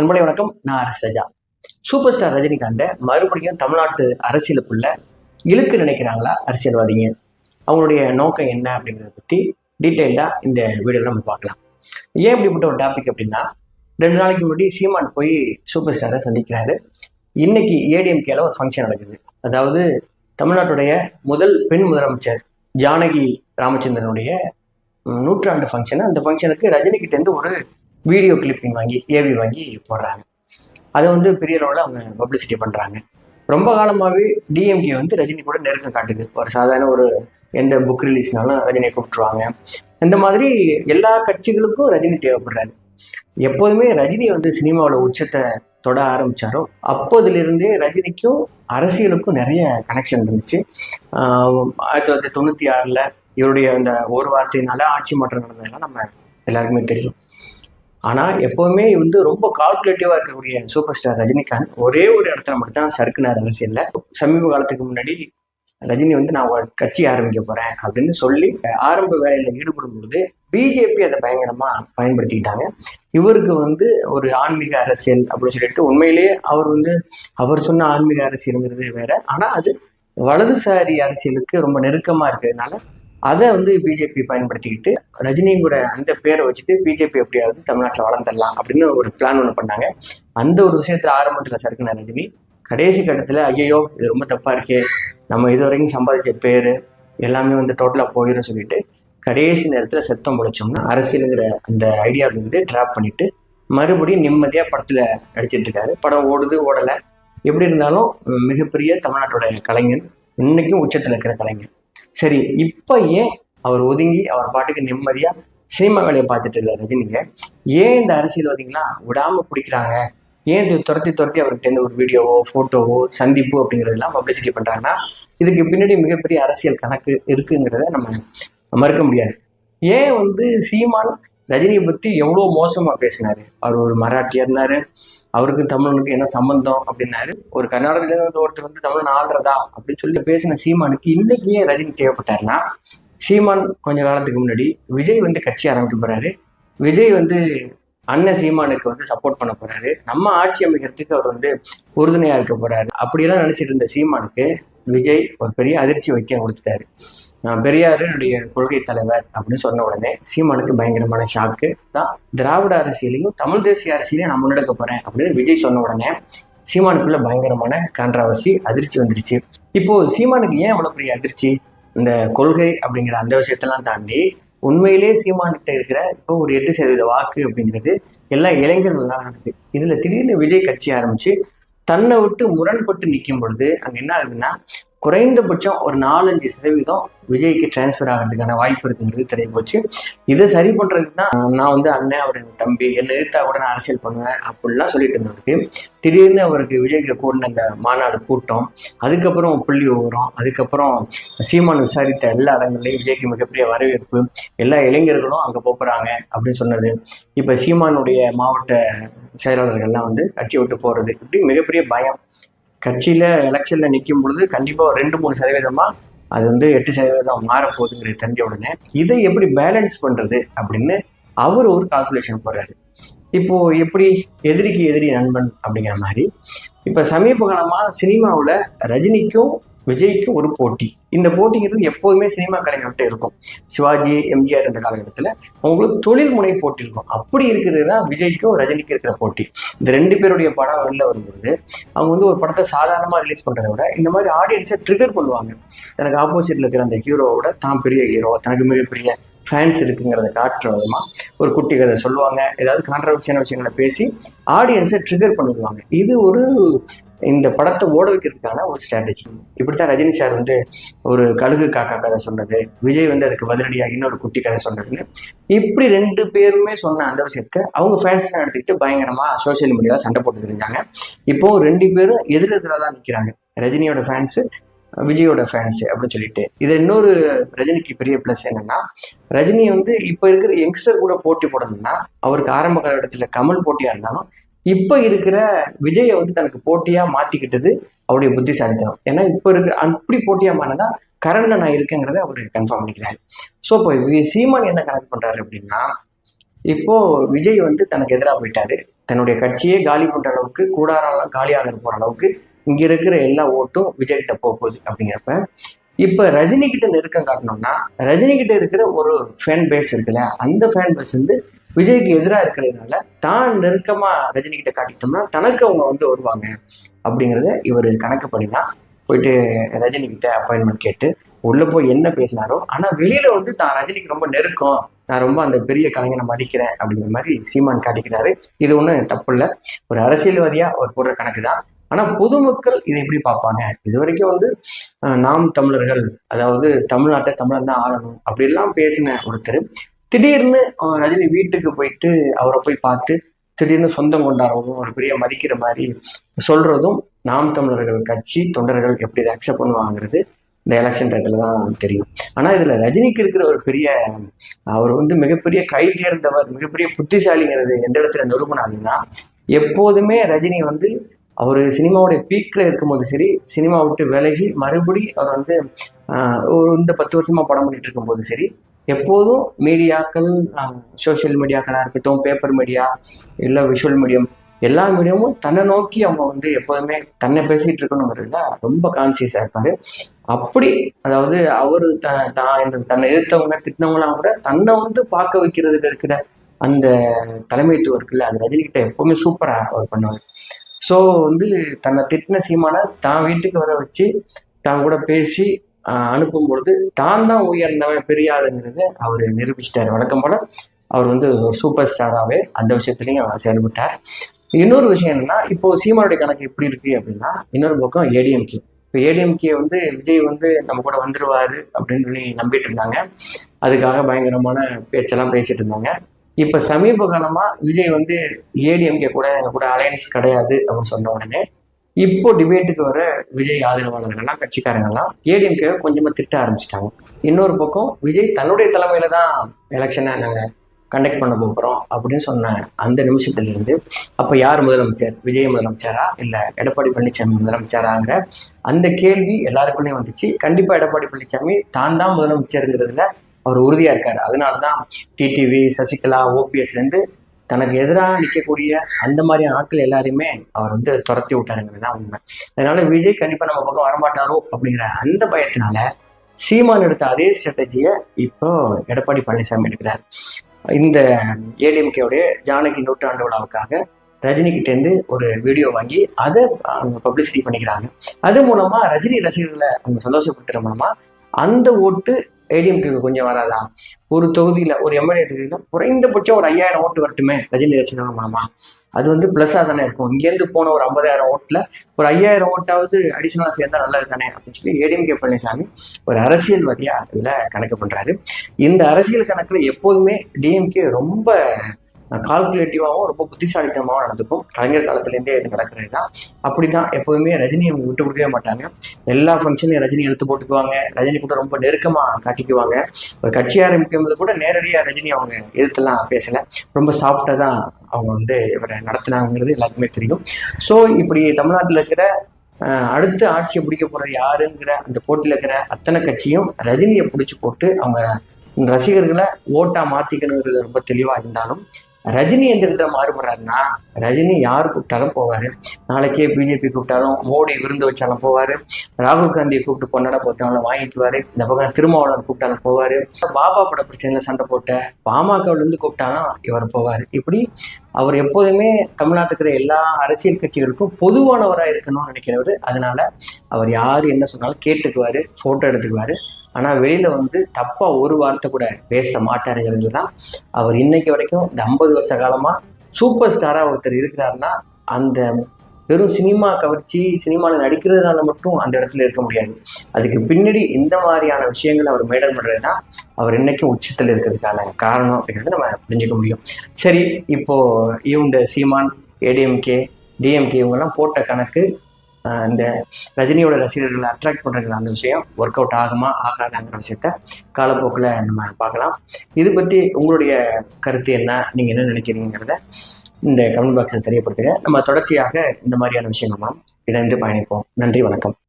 நண்பர்களே வணக்கம். நான் அரசு சூப்பர் ஸ்டார் ரஜினிகாந்தை மறுபடியும் தமிழ்நாட்டு அரசியலுக்குள்ள இழுக்கு நினைக்கிறாங்களா அரசியல்வாதிங்க? அவங்களுடைய நோக்கம் என்ன அப்படிங்கிறத பற்றி டீட்டெயில்டாக இந்த வீடியோவில் நம்ம பார்க்கலாம். ஏன் இப்படிப்பட்ட ஒரு டாபிக் அப்படின்னா ரெண்டு நாளைக்கு முன்னாடி சீமான் போய் சூப்பர் ஸ்டாரை சந்திக்கிறாரு. இன்னைக்கு ஏடிஎம்கேல ஒரு ஃபங்க்ஷன் நடக்குது. அதாவது தமிழ்நாட்டுடைய முதல் பெண் முதலமைச்சர் ஜானகி ராமச்சந்திரனுடைய நூற்றாண்டு ஃபங்க்ஷன் அந்த ஃபங்க்ஷனுக்கு ரஜினிகிட்டேருந்து ஒரு வீடியோ கிளிப்பிங் வாங்கி ஏவி வாங்கி போடுறாங்க. அதை வந்து பெரிய அளவில் அவங்க பப்ளிசிட்டி பண்ணுறாங்க ரொம்ப காலமாகவே டிஎம்கே வந்து ரஜினி கூட நெருக்கம் காட்டுது. ஒரு சாதாரண ஒரு எந்த புக் ரிலீஸ்னாலும் ரஜினியை கூப்பிட்டுருவாங்க. இந்த மாதிரி எல்லா கட்சிகளுக்கும் ரஜினி தேவைப்படுறாரு. எப்போதுமே ரஜினி வந்து சினிமாவோட உச்சத்தை தொட ஆரம்பிச்சாரோ அப்போதுலேருந்தே ரஜினிக்கும் அரசியலுக்கும் நிறைய கனெக்ஷன் இருந்துச்சு. ஆயிரத்தி தொள்ளாயிரத்தி தொண்ணூற்றி ஆறில் இவருடைய அந்த ஒரு வார்த்தையினால ஆட்சி மாற்றம் நடந்ததெல்லாம் நம்ம எல்லாருக்குமே தெரியும். ஆனால் எப்போவுமே வந்து ரொம்ப கால்குலேட்டிவாக இருக்கக்கூடிய சூப்பர் ஸ்டார் ரஜினிகாந்த் ஒரே ஒரு இடத்துல மட்டும்தான் சறுக்குனார் அரசியலில். சமீப காலத்துக்கு முன்னாடி ரஜினி வந்து நான் ஒரு கட்சி ஆரம்பிக்க போகிறேன் அப்படின்னு சொல்லி ஆரம்ப வேலையில் ஈடுபடும் பொழுது பிஜேபி அதை பயங்கரமாக பயன்படுத்திக்கிட்டாங்க. இவருக்கு வந்து ஒரு ஆன்மீக அரசியல் அப்படின்னு சொல்லிட்டு உண்மையிலேயே அவர் வந்து அவர் சொன்ன ஆன்மீக அரசியலுங்கிறது வேற. ஆனால் அது வலதுசாரி அரசியலுக்கு ரொம்ப நெருக்கமாக இருக்கிறதுனால அதை வந்து பிஜேபி பயன்படுத்திக்கிட்டு ரஜினியும் கூட அந்த பேரை வச்சுட்டு பிஜேபி எப்படியாவது தமிழ்நாட்டில் வளர்ந்துடலாம் அப்படின்னு ஒரு பிளான் ஒன்று பண்ணாங்க. அந்த ஒரு விஷயத்துல ஆரம்பத்தில் சறுக்குன ரஜினி கடைசி கட்டத்தில் ஐயோ இது ரொம்ப தப்பாக இருக்கே நம்ம இது வரைக்கும் சம்பாதிச்ச பேர் எல்லாமே வந்து டோட்டலாக போயிடும் சொல்லிட்டு கடைசி நேரத்தில் செத்தம் பொழைச்சோம்னா அரசியலுங்கிற அந்த ஐடியாவிலேருந்து ட்ராப் பண்ணிட்டு மறுபடியும் நிம்மதியாக படத்தில் நடிச்சிட்டு இருக்காரு. படம் ஓடுது ஓடலை. எப்படி இருந்தாலும் மிகப்பெரிய தமிழ்நாட்டோட கலைஞன் இன்னைக்கும் உச்சத்தில் இருக்கிற கலைஞர் சரி இப்போ ஏன் அவர் ஒதுங்கி அவர் பாட்டுக்கு நிம்மதியாக சினிமா வேலையை பார்த்துட்டு இருந்தார் ரஜினிங்க. ஏன் இந்த அரசியல்வாதிகளாம் விடாம பிடிக்கிறாங்க? ஏன் இது துரத்தி துரத்தி அவர்கிட்ட இருந்து ஒரு வீடியோவோ ஃபோட்டோவோ சந்திப்பு அப்படிங்கிறதெல்லாம் பப்ளிசிட்டி பண்ணுறாங்கன்னா இதுக்கு பின்னாடி மிகப்பெரிய அரசியல் கணக்கு இருக்குங்கிறத நம்ம மறுக்க முடியாது. ஏன் வந்து சீமான் ரஜினியை பற்றி எவ்வளோ மோசமாக பேசினாரு? அவர் ஒரு மராட்டியாக இருந்தார். அவருக்கு தமிழனுக்கு என்ன சம்பந்தம் அப்படின்னாரு. ஒரு கர்நாடகத்திலேருந்து ஒருத்தர் வந்து தமிழன் ஆள்றதா அப்படின்னு சொல்லி பேசின சீமானுக்கு இன்றைக்கி ஏன் ரஜினி தேவைப்பட்டாருன்னா சீமான் கொஞ்ச காலத்துக்கு முன்னாடி விஜய் வந்து கட்சி ஆரம்பிக்க போகிறாரு விஜய் வந்து அண்ணன் சீமானுக்கு வந்து சப்போர்ட் பண்ண போறாரு. நம்ம ஆட்சி அமைக்கிறதுக்கு அவர் வந்து உறுதுணையா இருக்க போறாரு. அப்படியெல்லாம் நினைச்சிட்டு இருந்த சீமானுக்கு விஜய் ஒரு பெரிய அதிர்ச்சி வைத்தியம் கொடுத்துட்டாரு. பெரியார் என்னுடைய கொள்கை தலைவர் அப்படின்னு சொன்ன உடனே சீமானுக்கு பயங்கரமான ஷாக்கு தான் திராவிட அரசியலையும் தமிழ் தேசிய அரசியலையும் நான் முன்னெடுக்க போறேன் அப்படின்னு விஜய் சொன்ன உடனே சீமானுக்குள்ள பயங்கரமான கான்ட்ராவர்சி அதிர்ச்சி வந்துருச்சு. இப்போ சீமானுக்கு ஏன் அவ்வளவு பெரிய அதிர்ச்சி? இந்த கொள்கை அப்படிங்கிற அந்த விஷயத்தெல்லாம் தாண்டி உண்மையிலே சீமான்கிட்ட இருக்கிற இப்போ ஒரு எட்டு சதவீத வாக்கு அப்படிங்கிறது எல்லா இளைஞர்கள்லாம் நடக்குது. இதுல திடீர்னு விஜய் கட்சி ஆரம்பிச்சு தன்னை விட்டு முரண்பட்டு நிற்கும் பொழுது அங்க என்ன ஆகுதுன்னா குறைந்தபட்சம் ஒரு நாலஞ்சு சதவீதம் விஜய்க்கு டிரான்ஸ்ஃபர் ஆகிறதுக்கான வாய்ப்பு இருக்குங்கிறது தெரிய போச்சு இதை சரி பண்ணுறதுக்கு தான் நான் வந்து அண்ணன் அவர் தம்பி என்னை எதிர்த்தா கூட நான் அரசியல் பண்ணுவேன் அப்படிலாம் சொல்லிட்டு இருந்தவருக்கு திடீர்னு அவருக்கு விஜய்க்கு கூடின அந்த மாநாடு கூட்டம் அதுக்கப்புறம் புள்ளி ஓவரம் அதுக்கப்புறம் சீமான் விசாரித்த எல்லா இடங்கள்லையும் விஜய்க்கு மிகப்பெரிய வரவேற்பு எல்லா இளைஞர்களும் அங்கே போகிறாங்க அப்படின்னு சொன்னது. இப்போ சீமானுடைய மாவட்ட செயலாளர்கள்லாம் வந்து கட்சி விட்டு போகிறது இப்படி மிகப்பெரிய பயம். கட்சியில் எலெக்ஷனில் நிற்கும் பொழுது கண்டிப்பாக ஒரு ரெண்டு மூணு சதவீதமாக அது வந்து எட்டு சதவீதம் மாறப்போகுதுங்கிறது தெரிஞ்ச உடனே இதை எப்படி பேலன்ஸ் பண்ணுறது அப்படின்னு அவர் ஒரு கால்குலேஷன் போடுறாரு. இப்போது எப்படி எதிரிக்கு எதிரி நண்பன் அப்படிங்கிற மாதிரி இப்போ சமீப காலமாக சினிமாவில் ரஜினிக்கும் விஜய்க்கு ஒரு போட்டி. இந்த போட்டிங்கிறது எப்போதுமே சினிமா கலைஞர்கிட்ட இருக்கும். சிவாஜி எம்ஜிஆர் இந்த காலகட்டத்தில் அவங்களுக்கு தொழில் முனை போட்டி இருக்கும். அப்படி இருக்கிறது தான் விஜய்க்கும் ரஜினிக்கும் இருக்கிற போட்டி. இந்த ரெண்டு பேருடைய படம் வெளில வரும்பொழுது அவங்க வந்து ஒரு படத்தை சாதாரணமாக ரிலீஸ் பண்ணுறத விட இந்த மாதிரி ஆடியன்ஸை ட்ரிகர் பண்ணுவாங்க. தனக்கு ஆப்போசிட்டில் இருக்கிற அந்த ஹீரோவோட தான் பெரிய ஹீரோ தனக்கு மிகப்பெரிய ஃபேன்ஸ் இருக்குங்கிறத காட்டுற விதமாக ஒரு குட்டி கதை சொல்லுவாங்க. ஏதாவது கான்ட்ரவர்சியான விஷயங்களை பேசி ஆடியன்ஸை ட்ரிகர் பண்ணிடுவாங்க. இது ஒரு இந்த படத்தை ஓட வைக்கிறதுக்கான ஒரு ஸ்ட்ராட்டஜி இப்படித்தான் ரஜினி சார் வந்து ஒரு கழுகு காக்கா கதை சொன்னது விஜய் வந்து அதுக்கு பதிலடியாக இன்னொரு குட்டி கதை சொன்னதுன்னு இப்படி ரெண்டு பேருமே சொன்ன அந்த விஷயத்தை அவங்க ஃபேன்ஸ்லாம் எடுத்துக்கிட்டு பயங்கரமாக சோஷியல் மீடியாவில் சண்டை போட்டு தெரிஞ்சாங்க இப்போ ரெண்டு பேரும் எதிரெதிராக தான் நிற்கிறாங்க ரஜினியோட ஃபேன்ஸு விஜயோட ஃபேன்ஸ் அப்படின்னு சொல்லிட்டு. இது இன்னொரு ரஜினிக்கு பெரிய ப்ளஸ் என்னன்னா ரஜினி வந்து இப்போ இருக்கிற யங்ஸ்டர் கூட போட்டி போடணும்னா அவருக்கு ஆரம்ப காலகட்டத்தில் கமல் போட்டியாக இருந்தாலும் இப்போ இருக்கிற விஜயை வந்து தனக்கு போட்டியா மாத்திக்கிட்டது அவருடைய புத்திசாலித்தனம். ஏன்னா இப்போ இருக்கிற அப்படி போட்டியா மாறினா கரண்ட்ல நான் இருக்கேங்கிறத அவர் கன்ஃபார்ம் பண்ணிக்கிறாரு. ஸோ இப்போ வி- சீமான் என்ன கனெக்ட் பண்றாரு அப்படின்னா இப்போ விஜய் வந்து தனக்கு எதிராக போயிட்டாரு. தன்னுடைய கட்சியே காலி பண்ற அளவுக்கு கூடாரெல்லாம் காலியாக போற அளவுக்கு இங்க இருக்கிற எல்லா ஓட்டும் விஜய் கிட்ட போக போகுது அப்படிங்கிறப்ப இப்ப ரஜினி கிட்ட நெருக்கம் காட்டணும்னா ரஜினி கிட்ட இருக்கிற ஒரு ஃபேன் பேஸ் இருக்குல்ல அந்த ஃபேன் பேஸ் வந்து விஜய்க்கு எதிராக இருக்கிறதுனால தான் நெருக்கமாக ரஜினி கிட்ட காட்டிட்டோம்னா தனக்கு அவங்க வந்து வருவாங்க அப்படிங்கிறத இவர் கணக்கு பண்ணி தான் போயிட்டு ரஜினி கிட்ட அப்பாயின்மெண்ட் கேட்டு உள்ளே போய் என்ன பேசினாரோ ஆனால் வெளியில வந்து தான் ரஜினிக்கு ரொம்ப நெருக்கம். நான் ரொம்ப அந்த பெரிய கலைஞனை மதிக்கிறேன் அப்படிங்கிற மாதிரி சீமான் காட்டிக்கிறாரு இது ஒன்றும் தப்பு இல்லை ஒரு அரசியல்வாதியா ஒரு போடுற கணக்கு தான் ஆனால் பொதுமக்கள் இதை எப்படி பார்ப்பாங்க? இது வரைக்கும் வந்து நாம் தமிழர்கள் அதாவது தமிழ்நாட்டை தமிழன் தான் ஆளணும் அப்படிலாம் பேசின ஒருத்தர் திடீர்னு ரஜினி வீட்டுக்கு போயிட்டு அவரை போய் பார்த்து திடீர்னு சொந்தம் கொண்டாடுறதும் ஒரு பெரிய மதிக்கிற மாதிரி சொல்றதும் நாம் தமிழர்கள் கட்சி தொண்டர்கள் எப்படி இதை அக்செப்ட் பண்ணுவாங்கிறது இந்த எலெக்ஷன் டயத்துல தான் தெரியும். ஆனா இதுல ரஜினிக்கு இருக்கிற ஒரு பெரிய அவர் வந்து மிகப்பெரிய கை தேர்ந்தவர் மிகப்பெரிய புத்திசாலிங்கிறது எந்த இடத்துல நிரூபணம் எப்போதுமே ரஜினி வந்து அவர் சினிமாவுடைய பீக்ல இருக்கும்போது சரி சினிமா விட்டு விலகி மறுபடி அவர் வந்து ஒரு இந்த பத்து வருஷமா படம் பண்ணிட்டு இருக்கும்போது சரி எப்போதும் மீடியாக்கள் சோஷியல் மீடியாக்களாக இருக்கட்டும் பேப்பர் மீடியா இல்லை விஷுவல் மீடியம் எல்லா மீடியமும் தன்னை நோக்கி அவங்க வந்து எப்போதுமே தன்னை பேசிகிட்டு இருக்கணுங்கிறதுல ரொம்ப கான்சியஸாக இருப்பார். அப்படி அதாவது அவர் த தான் இந்த தன்னை எதிர்த்தவங்க திட்டினவங்களாம் கூட தன்னை வந்து பார்க்க வைக்கிறதுல இருக்கிற அந்த தலைமைத்துவம் இருக்குல்ல அது ரஜினிகிட்ட எப்போவுமே சூப்பராக அவர் பண்ணுவார். ஸோ வந்து தன்னை திட்டின சீமான தான் வீட்டுக்கு வர வச்சு தான் கூட பேசி அனுப்பும் பொழுது தான் தான் உயர்ந்தவன் பெரிய ஆளுங்கிறத அவர் நிரூபிச்சிட்டார். வழக்கம் போல அவர் வந்து ஒரு சூப்பர் ஸ்டாராகவே அந்த விஷயத்துலையும் செயல்பட்டார். இன்னொரு விஷயம் என்னன்னா இப்போ சீமானுடைய கணக்கு எப்படி இருக்கு அப்படின்னா இன்னொரு பக்கம் ஏடிஎம்கே இப்போ ஏடிஎம்கே வந்து விஜய் வந்து நம்ம கூட வந்துருவாரு அப்படின்னு சொல்லி நம்பிட்டு இருந்தாங்க. அதுக்காக பயங்கரமான பேச்செல்லாம் பேசிட்டு இருந்தாங்க. இப்போ சமீப காலமாக விஜய் வந்து ஏடிஎம்கே கூட எங்க கூட அலையன்ஸ் கிடையாது அப்படின்னு சொன்ன உடனே இப்போ டிபேட்டுக்கு வர விஜய் ஆதரவாளர்கள்லாம் கட்சிக்காரங்கள்லாம் ஏடிஎம்கே கொஞ்சமாக திட்ட ஆரம்பிச்சிட்டாங்க. இன்னொரு பக்கம் விஜய் தன்னுடைய தலைமையில தான் எலெக்ஷனை நாங்கள் கண்டக்ட் பண்ண போகிறோம் அப்படின்னு சொன்ன அந்த நிமிஷத்துலேருந்து இருந்து யார் முதலமைச்சர்? விஜய் முதலமைச்சரா? இல்லை எடப்பாடி பழனிசாமி முதலமைச்சராங்கிற அந்த கேள்வி எல்லாருக்குள்ளேயும் வந்துச்சு. கண்டிப்பாக எடப்பாடி பழனிசாமி தான் தான் முதலமைச்சருங்கிறதுல அவர் இருக்கார். அதனால தான் டிடிவி சசிகலா ஓபிஎஸ்லேருந்து தனக்கு எதிராக நிற்கக்கூடிய அந்த மாதிரியான ஆட்கள் எல்லாரையுமே அவர் வந்து துரத்தி விட்டாருங்கிறது தான் உண்மை. அதனால விஜய் கண்டிப்பா நம்ம பக்கம் வரமாட்டாரோ அப்படிங்கிற அந்த பயத்தினால சீமான் எடுத்த அதே ஸ்ட்ராட்டஜியை இப்போ எடப்பாடி பழனிசாமி எடுக்கிறார். இந்த ஏடிஎம்கேவுடைய ஜானகி நூற்றாண்டு விழாவுக்காக ரஜினிகிட்டேருந்து ஒரு வீடியோ வாங்கி அதை அவங்க பப்ளிசிட்டி பண்ணிக்கிறாங்க. அது மூலமா ரஜினி ரசிகர்களை அவங்க சந்தோஷப்படுத்துகிற மூலமா அந்த ஓட்டு ஏடிஎம்கேக்கு கொஞ்சம் வராதா? ஒரு தொகுதியில் ஒரு எம்எல்ஏ தொகுதியில குறைந்தபட்சம் ஒரு ஐயாயிரம் ஓட்டு வரட்டுமே ரஜினி ரசிகர்கள் மூலமா. அது வந்து ப்ளஸ்ஸாக தானே இருக்கும். இங்கேருந்து போன ஒரு ஐம்பதாயிரம் ஓட்டில் ஒரு ஐயாயிரம் ஓட்டாவது அடிஷனலாக சேர்ந்தா நல்லது தானே அப்படின்னு சொல்லி ஏடிஎம்கே பழனிசாமி ஒரு அரசியல்வாதியாக அதில் கணக்கு பண்ணுறாரு இந்த அரசியல் கணக்கில் எப்போதுமே டிஎம்கே ரொம்ப கால்குலேட்டிவாகவும் ரொம்ப புத்திசாலித்தனமாகவும் நடந்துக்கும். கலைஞர் காலத்துலேருந்தே இது நடக்கிறது தான் அப்படி தான் எப்போதுமே ரஜினி அவங்க விட்டு கொடுக்கவே மாட்டாங்க. எல்லா ஃபங்க்ஷனையும் ரஜினி எழுத்து போட்டுக்குவாங்க. ரஜினி கூட ரொம்ப நெருக்கமாக காட்டிக்குவாங்க. ஒரு கட்சி ஆரம்பிக்கும்போது கூட நேரடியாக ரஜினி அவங்க எதிர்த்துலாம் பேசலை. ரொம்ப சாஃப்டாக தான் அவங்க வந்து இவரை நடத்துனாங்கிறது எல்லாருக்குமே தெரியும். ஸோ இப்படி தமிழ்நாட்டில் இருக்கிற அஹ், அடுத்து ஆட்சியை பிடிக்க போகிறது யாருங்கிற அந்த போட்டியில் இருக்கிற அத்தனை கட்சியும் ரஜினியை பிடிச்சி போட்டு அவங்க ரசிகர்களை ஓட்டா மாத்திக்கணுங்கிறது ரொம்ப தெளிவா இருந்தாலும் ரஜினி எந்த விதத்துல மாறுபடுறாருன்னா ரஜினி யார் கூப்பிட்டாலும் போவார். நாளைக்கே பிஜேபி கூப்பிட்டாலும் மோடி விருந்து வச்சாலும் போவார். ராகுல் காந்தியை கூப்பிட்டு பொண்ணாட போத்தாலும் வாங்கிக்குவாரு இந்த பக்கம் திருமாவளவன் கூப்பிட்டாலும் போவார். பாபா பட பிரச்சனையில் சண்டை போட்ட பாமகவிலேருந்து கூப்பிட்டாலும் இவர் போவார். இப்படி அவர் எப்போதுமே தமிழ்நாட்டில் இருக்கிற எல்லா அரசியல் கட்சிகளுக்கும் பொதுவானவராக இருக்கணும்னு நினைக்கிறவர். அதனால அவர் யார் என்ன சொன்னாலும் கேட்டுக்குவார் ஃபோட்டோ எடுத்துக்குவார். ஆனால் வெளியில் வந்து தப்பாக ஒரு வார்த்தை கூட பேச மாட்டாருங்கிறது தான் அவர் இன்னைக்கு வரைக்கும் இந்த ஐம்பது வருஷ காலமாக சூப்பர் ஸ்டாராக ஒருத்தர் இருக்கிறாருன்னா அந்த வெறும் சினிமா கவர்ச்சி சினிமாவில் நடிக்கிறதுனால மட்டும் அந்த இடத்துல இருக்க முடியாது. அதுக்கு பின்னாடி இந்த மாதிரியான விஷயங்களை அவர் மேடல் பண்ணுறது தான் அவர் இன்னைக்கும் உச்சத்தில் இருக்கிறதுக்கான காரணம் அப்படிங்கிறது நம்ம புரிஞ்சுக்க முடியும். சரி இப்போது இவங்க சீமான் ஏடிஎம்கே டிஎம்கே இவங்கெல்லாம் போட்ட கணக்கு இந்த ரஜினியோட ரசிகர்களை அட்ராக்ட் பண்ணுற அந்த விஷயம் ஒர்க் அவுட் ஆகுமா ஆகாதாங்கிற விஷயத்த காலப்போக்கில் நம்ம பார்க்கலாம். இது பற்றி உங்களுடைய கருத்து என்ன நீங்கள் என்ன நினைக்கிறீங்கிறத இந்த கமெண்ட் பாக்ஸில் தெரியப்படுத்துங்க. நம்ம தொடர்ச்சியாக இந்த மாதிரியான விஷயங்கள்லாம் இணைந்து பயணிப்போம். நன்றி வணக்கம்.